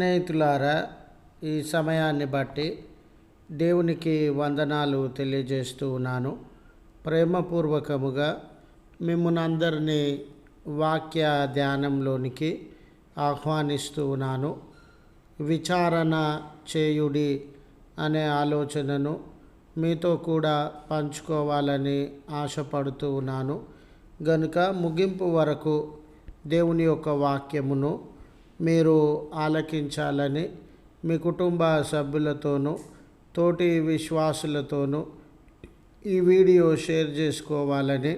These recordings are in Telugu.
స్నేహితులారా ఈ సమయాన్ని బట్టి దేవునికి వందనాలు తెలియజేస్తూ ఉన్నాను. ప్రేమపూర్వకముగా మిమ్మల్ని అందరినీ వాక్య ధ్యానంలోనికి ఆహ్వానిస్తూ ఉన్నాను. విచారణ చేయుడి అనే ఆలోచనను మీతో కూడా పంచుకోవాలని ఆశపడుతూ ఉన్నాను. గనుక ముగింపు వరకు దేవుని యొక్క వాక్యమును మీరు ఆలకించాలని మీ కుటుంబ సభ్యులతోనూ తోటి విశ్వాసులతోనూ ఈ వీడియో షేర్ చేసుకోవాలని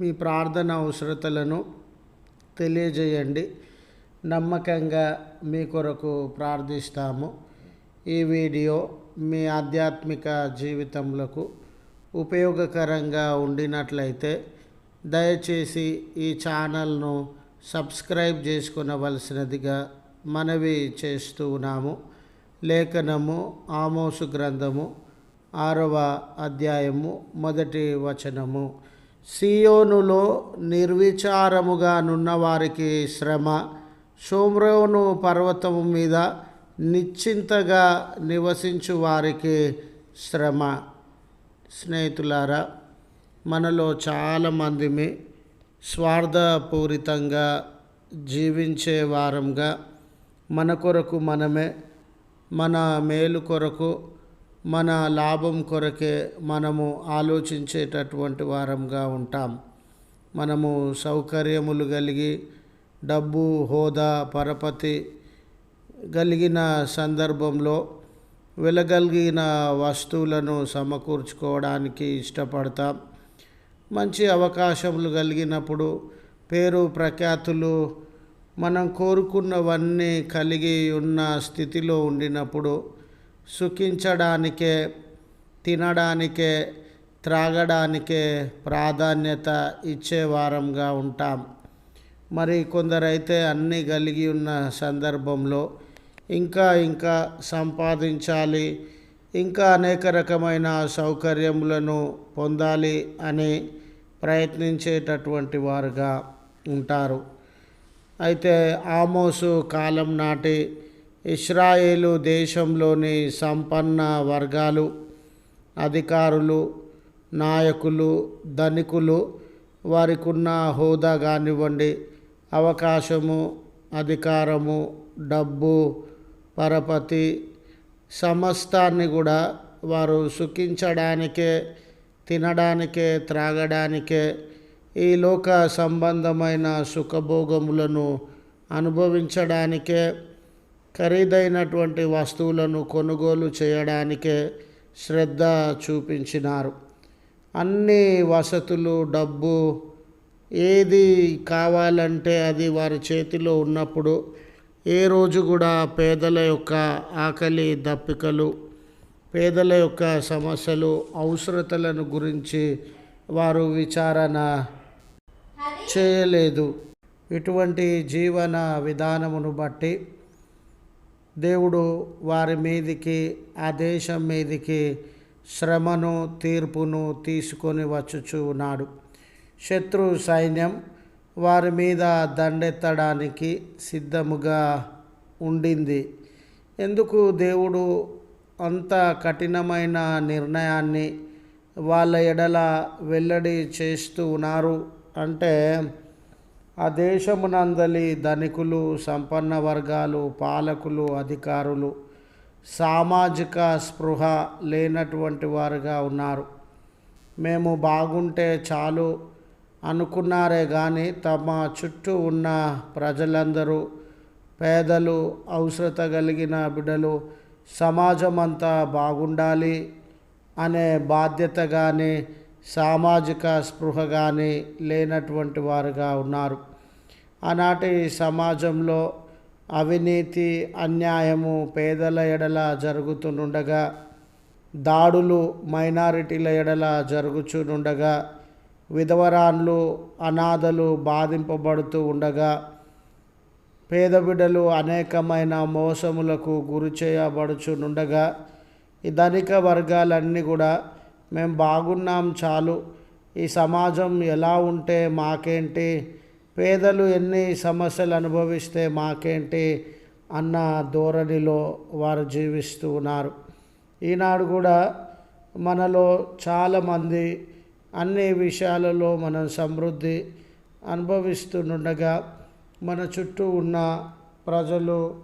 మీ ప్రార్థన అవసరతలను తెలియజేయండి. నమ్మకంగా మీ కొరకు ప్రార్థిస్తాము. ఈ వీడియో మీ ఆధ్యాత్మిక జీవితంలో ఉపయోగకరంగా ఉండినట్లయితే దయచేసి ఈ ఛానల్ను సబ్స్క్రైబ్ చేసుకునవలసినదిగా మనవి చేస్తూ ఉన్నాము. లేఖనము ఆమోసు గ్రంథము ఆరవ అధ్యాయము మొదటి వచనము. సియోనులో నిర్విచారముగా నున్న వారికి శ్రమ సోమ్రోను పర్వతము మీద నిశ్చింతగా నివసించు వారికి శ్రమ. స్నేహితులారా మనలో చాలామందిమి స్వార్థపూరితంగా జీవించే వారంగా మన కొరకు మనమే మన మేలు కొరకు మన లాభం కొరకే మనము ఆలోచించేటటువంటి వారంగా ఉంటాం. మనము సౌకర్యములు కలిగి డబ్బు హోదా పరపతి కలిగిన సందర్భంలో వెలగలిగిన వస్తువులను సమకూర్చుకోవడానికి ఇష్టపడతాం. మంచి అవకాశములు కలిగినప్పుడు పేరు ప్రఖ్యాతులు మనం కోరుకున్నవన్నీ కలిగి ఉన్న స్థితిలో ఉండినప్పుడు సుఖించడానికే తినడానికే త్రాగడానికే ప్రాధాన్యత ఇచ్చే వారంగా ఉంటాం. మరి కొందరైతే అన్నీ కలిగి ఉన్న సందర్భంలో ఇంకా ఇంకా సంపాదించాలి ఇంకా అనేక రకమైన సౌకర్యములను పొందాలి అని ప్రయత్నించేటటువంటి వారుగా ఉంటారు. అయితే ఆమోసు కాలం నాటి ఇస్రాయేలు దేశంలోని సంపన్న వర్గాలు అధికారులు నాయకులు ధనికులు వారికి ఉన్న హోదా కానివ్వండి అవకాశము అధికారము డబ్బు పరపతి సమస్తాన్ని కూడా వారు సుఖించడానికే తినడానికే త్రాగడానికే ఈ లోక సంబంధమైన సుఖభోగములను అనుభవించడానికే ఖరీదైనటువంటి వస్తువులను కొనుగోలు చేయడానికే శ్రద్ధ చూపించినారు. అన్ని వసతులు డబ్బు ఏది కావాలంటే అది వారి చేతిలో ఉన్నప్పుడు ఏ రోజు కూడా పేదల యొక్క ఆకలి దప్పికలు పేదల యొక్క సమస్యలు అవసరతలను గురించి వారు విచారణ చేయలేదు. ఇటువంటి జీవన విధానమును బట్టి దేవుడు వారి మీదికి ఆ దేశం మీదికి శ్రమను తీర్పును తీసుకొని వచ్చుచున్నాడు శత్రు సైన్యం వారి మీద దండెత్తడానికి సిద్ధముగా ఉండింది. ఎందుకు దేవుడు అంత కఠినమైన నిర్ణయాన్ని వాళ్ళ ఎడల వెల్లడి చేస్తూ ఉన్నారు. అంటే ఆ దేశమునందలి ధనికులు సంపన్న వర్గాలు పాలకులు అధికారులు సామాజిక స్పృహ లేనటువంటి వారుగా ఉన్నారు. మేము బాగుంటే చాలు అనుకున్నారే కానీ తమ చుట్టూ ఉన్న ప్రజలందరూ పేదలు అవసరత కలిగిన బిడ్డలు సమాజం అంతా బాగుండాలి అనే బాధ్యత కానీ సామాజిక స్పృహ కానీ లేనటువంటి వారుగా ఉన్నారు. ఆనాటి సమాజంలో అవినీతి అన్యాయము పేదల ఎడల జరుగుతుండగా దాడులు మైనారిటీల ఎడల జరుగుచునుండగా విధవరాన్లు అనాథలు బాధింపబడుతూ ఉండగా పేద బిడ్డలు అనేకమైన మోసములకు గురి చేయబడుచునుండగా ఈ ధనిక వర్గాలన్నీ కూడా మేము బాగున్నాం చాలు. ఈ సమాజం ఎలా ఉంటే మాకేంటి? పేదలు ఎన్ని సమస్యలు అనుభవిస్తే మాకేంటి? అన్న ధోరణిలో వారు జీవిస్తూ ఉన్నారు. ఈనాడు కూడా మనలో చాలామంది అన్ని విషయాలలో మనం సమృద్ధి అనుభవిస్తుండగా మన చుట్టూ ఉన్న ప్రజలు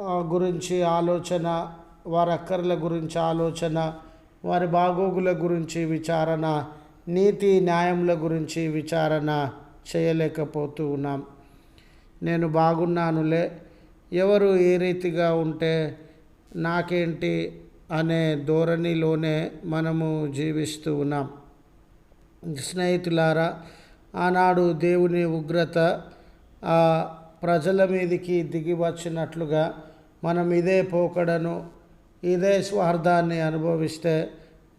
గురించి ఆలోచన వారి అక్కర్ల గురించి ఆలోచన వారి బాగోగుల గురించి విచారణ నీతి న్యాయముల గురించి విచారణ చేయలేకపోతూ ఉన్నాం. నేను బాగున్నానులే. ఎవరు ఏ రీతిగా ఉంటే నాకేంటి అనే ధోరణిలోనే మనము జీవిస్తూ ఉన్నాం. స్నేహితులారా ఆనాడు దేవుని ఉగ్రత ప్రజల మీదికి దిగివచ్చినట్లుగా మనం ఇదే పోకడను ఇదే స్వార్థాన్ని అనుభవిస్తే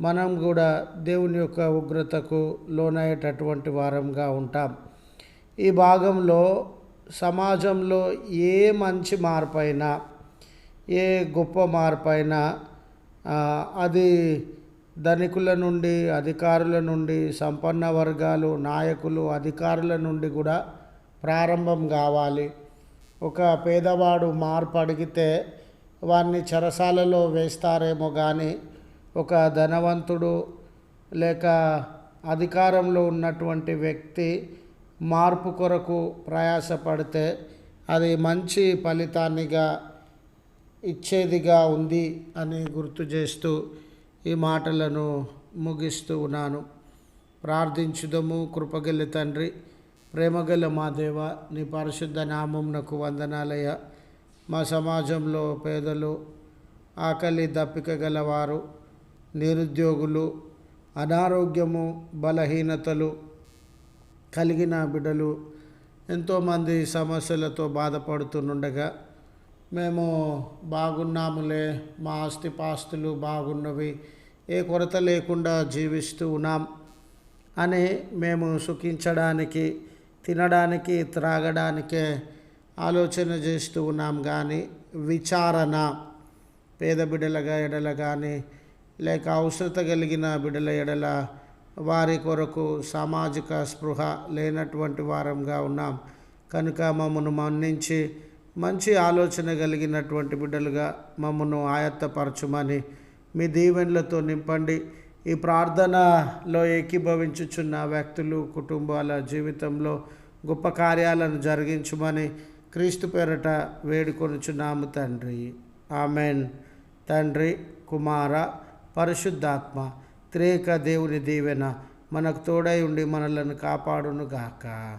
మనం కూడా దేవుని యొక్క ఉగ్రతకు లోనయ్యేటటువంటి వారంగా ఉంటాం. ఈ భాగంలో సమాజంలో ఏ మంచి మార్పైనా ఏ గొప్ప మార్పైనా అది ధనికుల నుండి అధికారుల నుండి సంపన్న వర్గాలు నాయకులు అధికారుల నుండి కూడా ప్రారంభం కావాలి. ఒక పేదవాడు మార్పు అడిగితే వారిని చెరసాలలో వేస్తారేమో కానీ ఒక ధనవంతుడు లేక అధికారంలో ఉన్నటువంటి వ్యక్తి మార్పు కొరకు ప్రయాసపడితే అది మంచి ఫలితాన్నిగా ఇచ్చేదిగా ఉంది అని గుర్తు చేస్తూ ఈ మాటలను ముగిస్తూ ఉన్నాను. ప్రార్థించుదము కృపగల్లి తండ్రి. ప్రేమగల మా దేవ నీ పరిశుద్ధ నామంనకు వందనాలయ మా సమాజంలో పేదలు ఆకలి దప్పిక గలవారు నిరుద్యోగులు అనారోగ్యము బలహీనతలు కలిగిన బిడ్డలు ఎంతోమంది సమస్యలతో బాధపడుతుండగా మేము బాగున్నాములే మా ఆస్తిపాస్తులు బాగున్నవి ఏ కొరత లేకుండా జీవిస్తూ ఉన్నాం. అని మేము సుఖించడానికి తినడానికి త్రాగడానికే ఆలోచన చేస్తూ ఉన్నాం కానీ విచారణ పేద బిడలగా ఎడల కానీ లేక అవసరత కలిగిన బిడ్డల ఎడల వారి కొరకు సామాజిక స్పృహ లేనటువంటి వారంగా ఉన్నాం. కనుక మమ్మను మన్నించి మంచి ఆలోచన కలిగినటువంటి బిడ్డలుగా మమ్మను ఆయత్తపరచుమని మీ దీవెనలతో నింపండి. ఈ ప్రార్థనలో ఏకీభవించుచున్న వ్యక్తులు కుటుంబాల జీవితంలో గొప్ప కార్యాలను జరిగించుమని క్రీస్తు పేరట వేడుకొనుచున్నాము తండ్రి. ఆమెన్. తండ్రి కుమార పరిశుద్ధాత్మ త్రేక దేవుని దీవెన మనకు తోడై ఉండి మనలను కాపాడును గాక